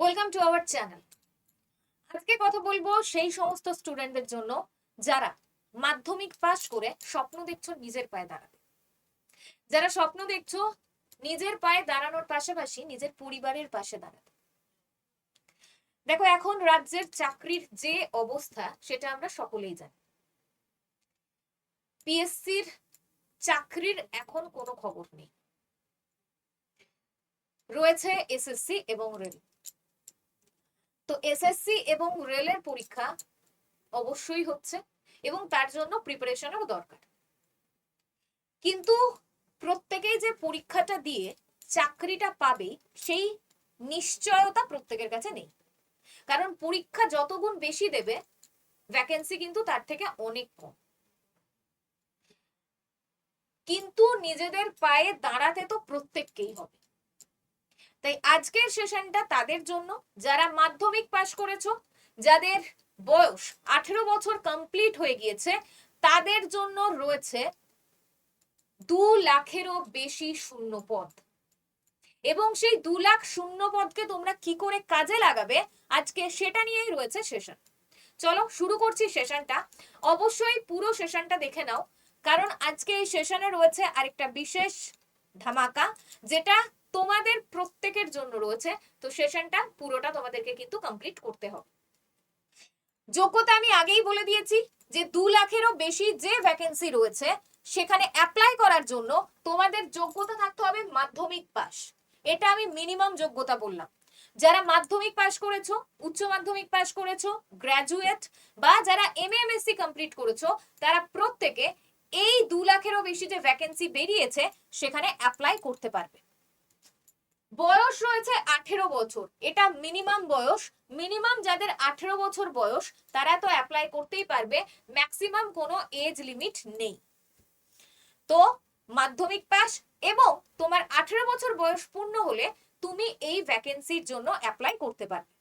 Welcome to our channel আজকে কথা বলব সেই সমস্ত স্টুডেন্টদের জন্য যারা মাধ্যমিক পাস করে স্বপ্ন দেখছ নিজের পায়ে দাঁড়াতে। যারা স্বপ্ন দেখছ নিজের পায়ে দাঁড়ানোর পাশাপাশি নিজের পরিবারের পাশে দাঁড়াতে। দেখো, এখন রাজ্যের চাকরির যে অবস্থা, সেটা আমরা সকলেই জানি। পিএসসির চাকরির এখন কোনো খবর নেই। রয়েছে এসএসসি এবং রেল তো এসএসসি এবং রেলের পরীক্ষা অবশ্যই হচ্ছে এবং তার জন্য প্রিপারেশনেরও দরকার। কিন্তু প্রত্যেকেই যে পরীক্ষাটা দিয়ে চাকরিটা পাবে, সেই নিশ্চয়তা প্রত্যেকের কাছে নেই। কারণ পরীক্ষা যতগুণ বেশি দেবে ভ্যাকেন্সি কিন্তু তার থেকে অনেক কম। কিন্তু নিজেদের পায়ে দাঁড়াতে তো প্রত্যেককেই হবে। তাই আজকের সেশনটা তাদের জন্য। যারা মাধ্যমিক পাশ করেছ, যাদের বয়স আঠেরো বছর কমপ্লিট হয়ে গিয়েছে, তাদের জন্য রয়েছে দু লাখেরও বেশি শূন্য পদ এবং সেই দু লাখ শূন্য পদকে তোমরা কি করে কাজে লাগাবে, আজকে সেটা নিয়েই রয়েছে সেশন। চলো শুরু করছি সেশনটা। অবশ্যই পুরো সেশনটা দেখে নাও, কারণ আজকে এই সেশনে রয়েছে আরেকটা বিশেষ ধামাকা, যেটা তোমাদের প্রত্যেকের জন্য রয়েছে। তো সেশনটা পুরোটা তোমাদেরকে কিন্তু কমপ্লিট করতে হবে। যোগ্যতা আমি আগেই বলে দিয়েছি যে দু লাখেরও বেশি যে ভ্যাকেন্সি রয়েছে, সেখানে অ্যাপ্লাই করার জন্য তোমাদের যোগ্যতা থাকতে হবে মাধ্যমিক পাস এটা আমি মিনিমাম যোগ্যতা বললাম। যারা মাধ্যমিক পাস করেছ, উচ্চ মাধ্যমিক পাস করেছ গ্র্যাজুয়েট বা যারা এমএমএসসি কমপ্লিট করেছ, তারা প্রত্যেকে এই দু লাখেরও বেশি যে ভ্যাকেন্সি বেরিয়েছে, সেখানে অ্যাপ্লাই করতে পারবে। বয়স রয়েছে আঠেরো বছর। এটা মিনিমাম বয়স। মিনিমাম যাদের আঠেরো বছর বয়স, তারা তো অ্যাপ্লাই করতেই পারবে। ম্যাক্সিমাম কোনো এজ লিমিট নেই। তো মাধ্যমিক পাস এবং তোমার আঠেরো বছর বয়স পূর্ণ হলে তুমি এই ভ্যাকেন্সির জন্য অ্যাপ্লাই করতে পারবে।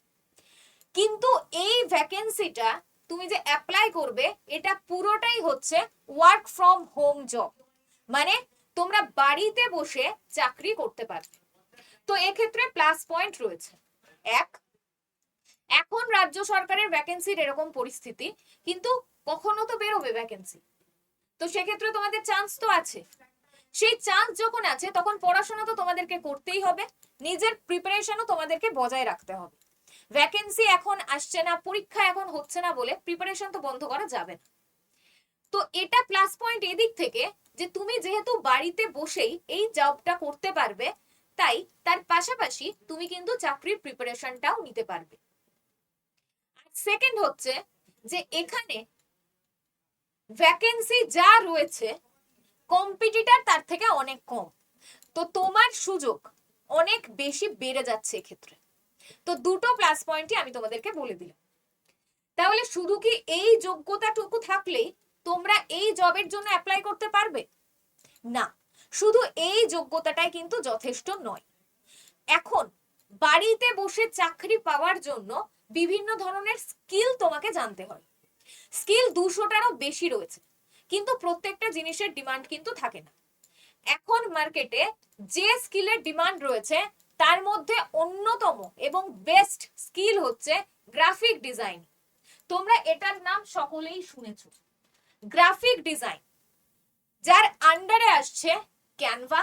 কিন্তু এই ভ্যাকেন্সিটা তুমি যে অ্যাপ্লাই করবে, এটা পুরোটাই হচ্ছে ওয়ার্ক ফ্রম হোম জব মানে তোমরা বাড়িতে বসে চাকরি করতে পারবে। তো এক্ষেত্রে প্লাস পয়েন্ট রয়েছে। এক, এখন রাজ্য সরকারের ভ্যাকেন্সির এরকম পরিস্থিতি, কিন্তু কখনো তো বেরোবে ভ্যাকেন্সি তো সেক্ষেত্রে তোমাদের চান্স তো আছে। সেই চান্স যখন আছে, তখন পড়াশোনা তো তোমাদেরকে করতেই হবে, নিজের প্রিপারেশনও তোমাদেরকে বজায় রাখতে হবে। ভ্যাকেন্সি এখন আসছে না, পরীক্ষা এখন হচ্ছে না বলে প্রিপারেশন তো বন্ধ করা যাবে না। তো এটা প্লাস পয়েন্ট এদিক থেকে যে তুমি যেহেতু বাড়িতে বসেই এই জবটা করতে পারবে তাই তার পাশাপাশি তুমি কিন্তু চাকরির প্রিপারেশনটাও নিতে পারবে। সেকেন্ড হচ্ছে যে এখানে ভ্যাকেন্সি যা রয়েছে কম্পিটিটার তার থেকে অনেক কম। তো তোমার সুযোগ অনেক বেশি বেড়ে যাচ্ছে এক্ষেত্রে। তো দুটো প্লাস পয়েন্টই আমি তোমাদেরকে বলে দিলাম। তাহলে শুধু কি এই যোগ্যতাটুকু থাকলেই তোমরা এই জবের জন্য অ্যাপ্লাই করতে পারবে? না। শুধু এই যোগ্যতাটাই কিন্তু যথেষ্ট নয়। এখন, বাড়িতে বসে চাকরি পাওয়ার জন্য বিভিন্ন ধরনের স্কিল তোমাকে জানতে হয়। স্কিল দুশোটারও বেশি রয়েছে, কিন্তু প্রত্যেকটা জিনিসের ডিমান্ড কিন্তু থাকে না। এখন মার্কেটে যে স্কিলের ডিমান্ড রয়েছে, তার মধ্যে অন্যতম এবং বেস্ট স্কিল হচ্ছে গ্রাফিক ডিজাইন। তোমরা এটার নাম সকলেই শুনেছো। গ্রাফিক ডিজাইন, যার আন্ডারে আসছে Canva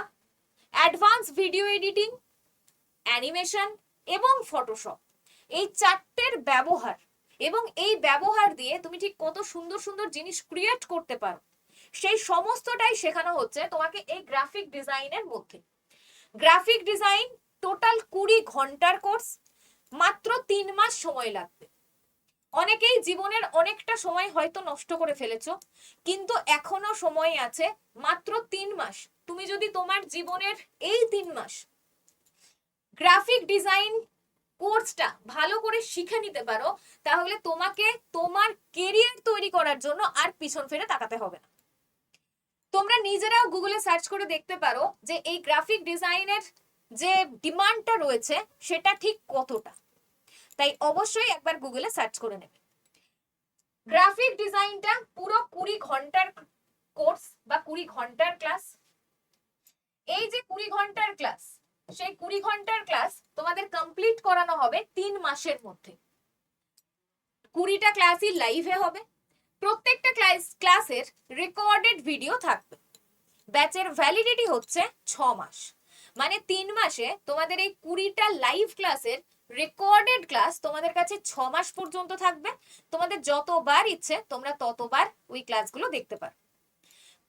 advance video editing animation এবং ফটোশপ এই চারটের ব্যবহার এবং এই ব্যবহার দিয়ে তুমি ঠিক কত সুন্দর সুন্দর জিনিস ক্রিয়েট করতে পারো। সেই সমস্তটাই শেখানো হচ্ছে তোমাকে এই গ্রাফিক ডিজাইনের মধ্যে। গ্রাফিক ডিজাইন টোটাল কুড়ি ঘণ্টার কোর্স মাত্র তিন মাস সময় লাগবে। অনেকেই জীবনের অনেকটা সময় হয়তো নষ্ট করে ফেলেছো, কিন্তু এখনও সময় আছে মাত্র তিন মাস। তুমি যদি তোমার জীবনের এই তিন মাস গ্রাফিক ডিজাইন কোর্সটা ভালো করে শিখে নিতে পারো, তাহলে তোমাকে তোমার কেরিয়ার তৈরি করার জন্য আর পিছন ফিরে তাকাতে হবে না। তোমরা নিজেরাও গুগলে সার্চ করে দেখতে পারো যে এই গ্রাফিক ডিজাইনের যে ডিমান্ডটা রয়েছে, সেটা ঠিক কতটা। তাই অবশ্যই একবার গুগলে সার্চ করে নেবে। গ্রাফিক ডিজাইনটা পুরো কুড়ি ঘণ্টার কোর্স বা কুড়ি ঘণ্টার ক্লাস এই যে কুড়ি ঘণ্টার ক্লাস সেই কুড়ি ঘণ্টার ক্লাস তোমাদের কমপ্লিট করানো হবে তিন মাসের মধ্যে। কুড়িটা ক্লাসই লাইভে হবে। প্রত্যেকটা ক্লাস ক্লাসের রেকর্ডেড ভিডিও থাকবে। ব্যাচের ভ্যালিডিটি হচ্ছে ছ মাস। মানে তিন মাসে তোমাদের এই কুড়িটা লাইভ ক্লাসের রেকর্ডেড ক্লাস তোমাদের কাছে ছ মাস পর্যন্ত থাকবে। তোমাদের যতবার ইচ্ছে তোমরা ততবার ওই ক্লাসগুলো দেখতে পারো।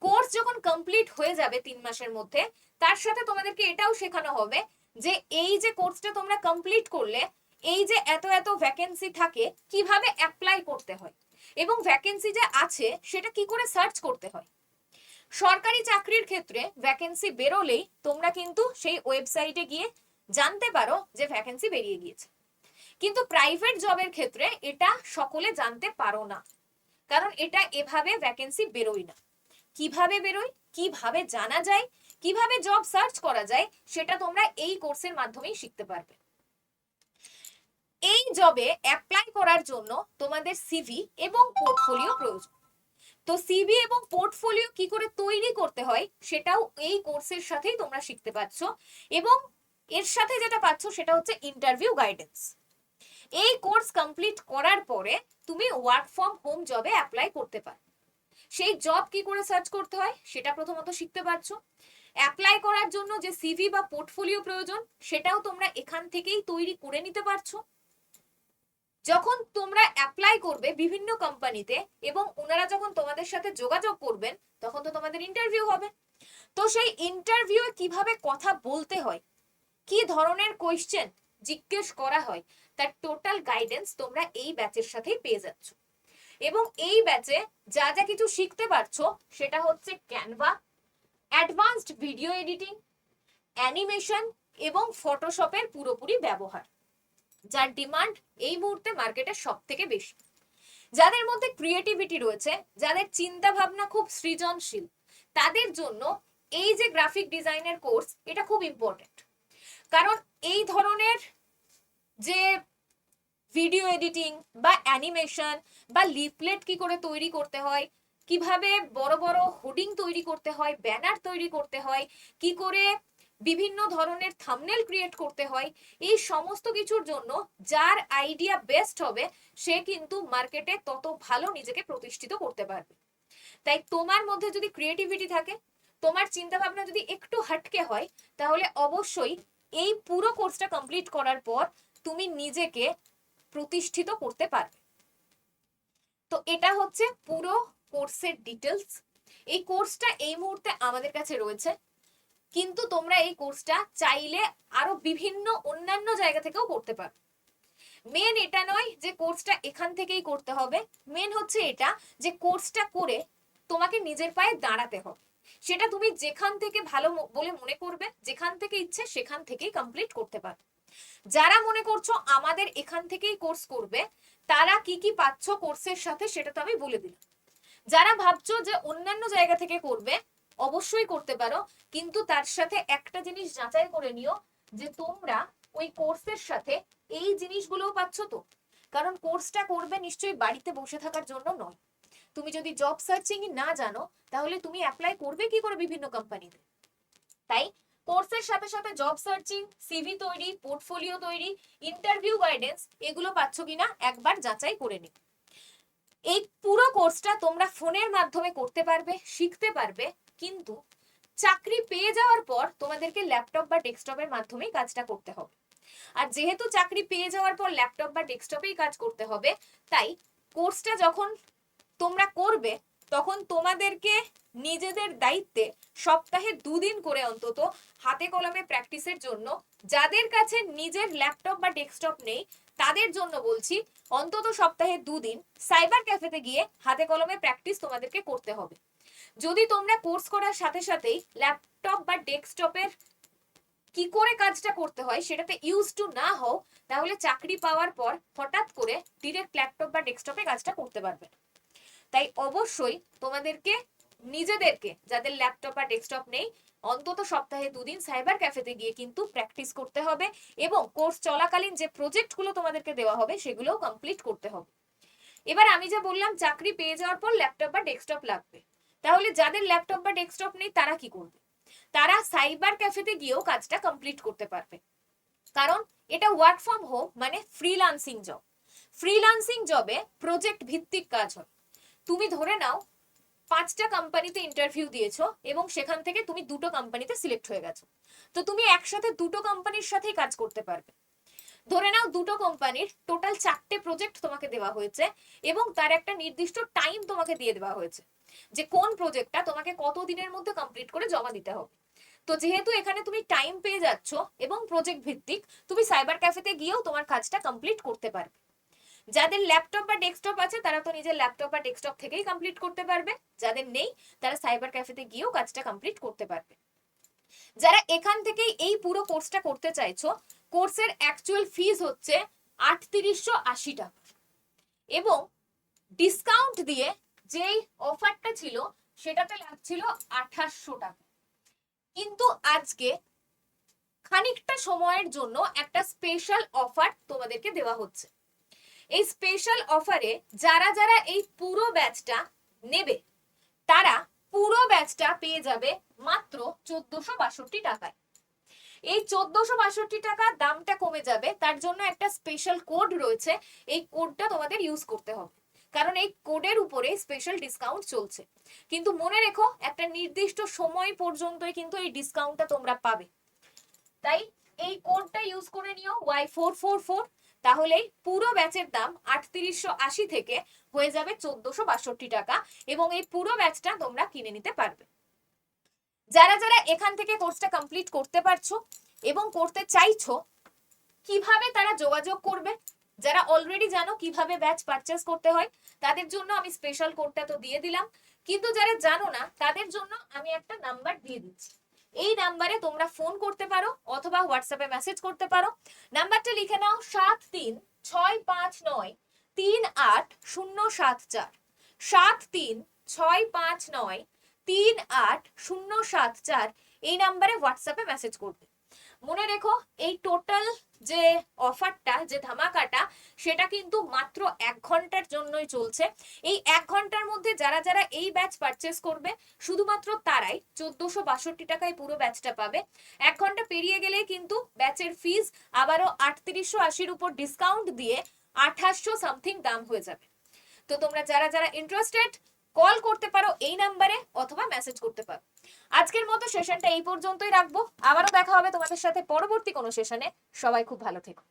কোর্স যখন কমপ্লিট হয়ে যাবে তিন মাসের মধ্যে, তার সাথে তোমাদেরকে এটাও শেখানো হবে যে এই যে কোর্সটা তোমরা কমপ্লিট করলে, এই যে এত এত ভ্যাকেন্সি থাকে, কীভাবে অ্যাপ্লাই করতে হয়? এবং ভ্যাকেন্সি যে আছে, সেটা কি করে সার্চ করতে হয়? সরকারি চাকরির ক্ষেত্রে ভ্যাকেন্সি বেরোলেই তোমরা কিন্তু সেই ওয়েবসাইটে গিয়ে জানতে পারো যে ভ্যাকেন্সি বেরিয়ে গিয়েছে। কিন্তু প্রাইভেট জবের ক্ষেত্রে এটা সকলে জানতে পারো না। কারণ এটা এভাবে ভ্যাকেন্সি বেরোয় না। কীভাবে বেরোয়? কীভাবে জানা যায়? কীভাবে জব সার্চ করা যায়? সেটা তোমরা এই কোর্সের মাধ্যমেই শিখতে পারবে। এই জবে অ্যাপ্লাই করার জন্য তোমাদের সিভি এবং পোর্টফোলিও প্রয়োজন। তো সিভি এবং পোর্টফোলিও কি করে তৈরি করতে হয়? সেটাও এই কোর্সের সাথেই তোমরা শিখতে পাচ্ছ এবং এর সাথে যেটা পাচ্ছ সেটা হচ্ছে ইন্টারভিউ গাইডেন্স এই কোর্স কমপ্লিট করার পরে তুমি ওয়ার্ক ফ্রম হোম জবে অ্যাপ্লাই করতে পারো। সেই জব কি করে সার্চ করতে হয় সেটা প্রথমত শিখতে পারছ। অ্যাপ্লাই করার জন্য যে সিভি বা পোর্টফোলিও প্রয়োজন সেটাও তোমরা এখান থেকেই তৈরি করে নিতে পারছ। যখন তোমরা অ্যাপ্লাই করবে বিভিন্ন কোম্পানিতে এবং ওনারা যখন তোমাদের সাথে যোগাযোগ করবেন, তখন তো তোমাদের ইন্টারভিউ হবে। তো সেই ইন্টারভিউ কীভাবে কথা বলতে হয় কি ধরনের কোয়েশ্চেন জিজ্ঞেস করা হয়, তার টোটাল গাইডেন্স তোমরা এই ব্যাচের সাথেই পেয়ে যাচ্ছ। এবং এই ব্যাচে যা যা কিছু শিখতে পারছ, সেটা হচ্ছে Canva advanced video editing animation এবং ফটোশপের পুরোপুরি ব্যবহার, যার ডিমান্ড এই মুহূর্তে মার্কেটে সব থেকে বেশি। যাদের মধ্যে ক্রিয়েটিভিটি রয়েছে, যাদের চিন্তা ভাবনা খুব সৃজনশীল, তাদের জন্য এই যে গ্রাফিক ডিজাইনের কোর্স এটা খুব ইম্পর্টেন্ট কারণ এই ধরনের যে ভিডিও এডিটিং বা অ্যানিমেশন বা লিফলেট কি করে তৈরি করতে হয়, কীভাবে বড় বড় হোর্ডিং তৈরি করতে হয় ব্যানার তৈরি করতে হয়, কি করে বিভিন্ন ধরনের থামনেল ক্রিয়েট করতে হয়, এই সমস্ত কিছুর জন্য যার আইডিয়া বেস্ট হবে, সে কিন্তু মার্কেটে তত ভালো নিজেকে প্রতিষ্ঠিত করতে পারবে। তাই তোমার মধ্যে যদি ক্রিয়েটিভিটি থাকে, তোমার চিন্তা ভাবনা যদি একটু হাটকে হয়, তাহলে অবশ্যই এই পুরো কোর্সটা কমপ্লিট করার পর তুমি নিজেকে প্রতিষ্ঠিত করতে পারবে। তো এটা হচ্ছে পুরো কোর্সের ডিটেলস এই কোর্সটা এই মুহূর্তে আমাদের কাছে রয়েছে। কিন্তু তোমরা এই কোর্সটা চাইলে আরও বিভিন্ন অন্যান্য জায়গা থেকেও করতে পারো। মেন এটা নয় যে কোর্সটা এখান থেকেই করতে হবে। মেন হচ্ছে এটা যে কোর্সটা করে তোমাকে নিজের পায়ে দাঁড়াতে হবে। সেটা তুমি যেখান থেকে ভালো বলে মনে করবে, যেখান থেকে ইচ্ছে সেখান থেকেই কমপ্লিট করতে পারো। যারা মনে করছ আমাদের এখান থেকেই কোর্স করবে, তারা কি কি পাচ্ছ কোর্সের সাথে সেটা তো আমি বলে দিলাম। যারা ভাবছ যে অন্যান্য জায়গা থেকে করবে, অবশ্যই করতে পারো, কিন্তু তার সাথে একটা জিনিস যাচাই করে নিও যে তোমরা ওই কোর্সের সাথে এই জিনিসগুলোও পাচ্ছ তো। কারণ কোর্সটা করবে নিশ্চয়ই বাড়িতে বসে থাকার জন্য নয়। তুমি যদি জব সার্চিং না জানো, তাহলে তুমি অ্যাপ্লাই করবে কি করে বিভিন্ন কোম্পানিতে তাই কোর্সের সাথে সাথে জব সার্চিং সিভি তৈরি পোর্টফোলিও তৈরি ইন্টারভিউ গাইডেন্স এগুলো পাচ্ছ কিনা একবার যাচাই করে নিও। এই পুরো কোর্সটা তোমরা ফোনের মাধ্যমে করতে পারবে, শিখতে পারবে, কিন্তু চাকরি পেয়ে যাওয়ার পর তোমাদেরকে ল্যাপটপ বা ডেস্কটপের মাধ্যমেই কাজটা করতে হবে। আর যেহেতু চাকরি পেয়ে যাওয়ার পর ল্যাপটপ বা ডেস্কটপেই কাজ করতে হবে, তাই কোর্সটা যখন তোমরা করবে, তখন তোমাদেরকে নিজেদের দায়িত্বে সপ্তাহে দুদিন করে অন্তত হাতে কলমে প্র্যাকটিসের জন্য, যাদের কাছে নিজের ল্যাপটপ বা ডেস্কটপ নেই, তাদের জন্য বলছি, অন্তত সপ্তাহে দুদিন সাইবার ক্যাফেতে গিয়ে হাতে কলমে প্র্যাকটিস তোমাদেরকে করতে হবে যদি তোমরা কোর্স করার সাথে সাথেই ল্যাপটপ বা ডেস্কটপের কি করে কাজটা করতে হয় সেটাতে ইউজ টু না হও, তাহলে চাকরি পাওয়ার পর হঠাৎ করে ডিরেক্ট ল্যাপটপ বা ডেস্কটপে কাজটা করতে পারবে। তাই অবশ্যই তোমাদেরকে, নিজেদেরকে, যাদের ল্যাপটপ বা ডেস্কটপ নেই, অন্তত সপ্তাহে দুদিন সাইবার ক্যাফেতে গিয়ে কিন্তু প্র্যাকটিস করতে হবে এবং কোর্স চলাকালীন যে প্রজেক্টগুলো তোমাদেরকে দেওয়া হবে সেগুলোও কমপ্লিট করতে হবে। এবার আমি যে বললাম চাকরি পেয়ে যাওয়ার পর ল্যাপটপ বা ডেস্কটপ লাগবে। তাহলে যাদের ল্যাপটপ বা ডেস্কটপ নেই তারা কি করবে? তারা সাইবার ক্যাফেতে গিয়েও কাজটা কমপ্লিট করতে পারবে। কারণ এটা ওয়ার্ক ফ্রম হোম মানে ফ্রিল্যান্সিং জব ফ্রিল্যান্সিং জবে প্রজেক্ট ভিত্তিক কাজ হয়। তুমি ধরে নাও, পাঁচটা কোম্পানিতে ইন্টারভিউ দিয়েছ এবং সেখান থেকে তুমি দুটো কোম্পানিতে সিলেক্ট হয়ে গেছো। তো তুমি একসাথে দুটো কোম্পানির সাথেই কাজ করতে পারবে। ধরে নাও দুটো কোম্পানির টোটাল চারটে প্রজেক্ট তোমাকে দেওয়া হয়েছে এবং তার একটা নির্দিষ্ট টাইম তোমাকে দিয়ে দেওয়া হয়েছে যে কোন প্রজেক্টটা তোমাকে কত দিনের মধ্যে কমপ্লিট করে জমা দিতে হবে। তো যেহেতু এখানে তুমি টাইম পেয়ে যাচ্ছ এবং প্রজেক্ট ভিত্তিক, তুমি সাইবার ক্যাফেতে গিয়েও তোমার কাজটা কমপ্লিট করতে পারবে। যাদের ল্যাপটপ বা ডেস্কটপ আছে, তারা তো নিজের ল্যাপটপ বা ডেস্কটপ থেকেই কমপ্লিট করতে পারবে। যাদের নেই, তারা সাইবার ক্যাফেতে গিয়েও কাজটা কমপ্লিট করতে পারবে। যারা এখান থেকে এই পুরো কোর্সটা করতে চাইছো কোর্সের অ্যাকচুয়াল ফিজ হচ্ছে আটত্রিশশো আশি টাকা। এবং ডিসকাউন্ট দিয়ে যেই অফারটা ছিল, সেটাতে লাগছিল আঠাশশো টাকা। কিন্তু আজকে খানিকটা সময়ের জন্য একটা স্পেশাল অফার তোমাদেরকে দেওয়া হচ্ছে। এই স্পেশাল অফারে যারা যারা এই পুরো ব্যাচটা নেবে, তারা পুরো ব্যাচটা পেয়ে যাবে মাত্র চোদ্দশো বাষট্টি টাকায়। এই চোদ্দশো বাষট্টি টাকা দামটা কমে যাবে, তার জন্য একটা স্পেশাল কোড রয়েছে, এই কোডটা তোমাদের ইউজ করতে হবে। কারণ এই কোডের উপরে স্পেশাল ডিসকাউন্ট চলছে। কিন্তু মনে রেখো, একটা নির্দিষ্ট সময় পর্যন্তই কিন্তু এই ডিসকাউন্টটা তোমরা পাবে। তাই এই কোডটা ইউজ করে নিও ওয়াই ফোর ফোর ফোর তাহলে পুরো ব্যাচের দাম আটত্রিশশো আশি থেকে হয়ে যাবে চোদ্দশো বাষট্টি টাকা এবং এই পুরো ব্যাচটা তোমরা কিনে নিতে পারবে। যারা যারা এখান থেকে কোর্সটা কমপ্লিট করতে পারছ এবং করতে চাইছো, কীভাবে তারা যোগাযোগ করবে? যারা অলরেডি জানো কীভাবে ব্যাচ পারচেস করতে হয়, তাদের জন্য আমি স্পেশাল কোডটা তো দিয়ে দিলাম। কিন্তু যারা জানো না, তাদের জন্য আমি একটা নাম্বার দিয়ে দিচ্ছি। এই নাম্বারে তোমরা ফোন করতে পারো অথবা হোয়াটসঅ্যাপে মেসেজ করতে পারো। নাম্বারটা লিখে নাও সাত তিন ছয় পাঁচ নয় তিন আট শূন্য সাত চার। সাত তিন ছয় পাঁচ নয় তিন আট শূন্য সাত চার। এই নাম্বারে হোয়াটসঅ্যাপে মেসেজ করবে। মনে রেখো, এই টোটাল যে অফারটা যে ধামাকাটা, সেটা কিন্তু মাত্র এক ঘণ্টার জন্যই চলছে। এই এক ঘণ্টার মধ্যে যারা যারা এই ব্যাচ পারচেস করবে, শুধুমাত্র তারাই চোদ্দশো বাষট্টি টাকায় পুরো ব্যাচটা পাবে। এক ঘণ্টা পেরিয়ে গেলে কিন্তু ব্যাচের ফিজ আবারও আটত্রিশশো আশির উপর ডিসকাউন্ট দিয়ে আঠাশশো সামথিং দাম হয়ে যাবে। তো তোমরা যারা যারা ইন্টারেস্টেড কল করতে পারো এই নাম্বারে অথবা মেসেজ করতে পারো। আজকের মতো সেশনটা এই পর্যন্তই রাখব। আবারও দেখা হবে তোমাদের সাথে পরবর্তী কোনো সেশনে সবাই খুব ভালো থেকো।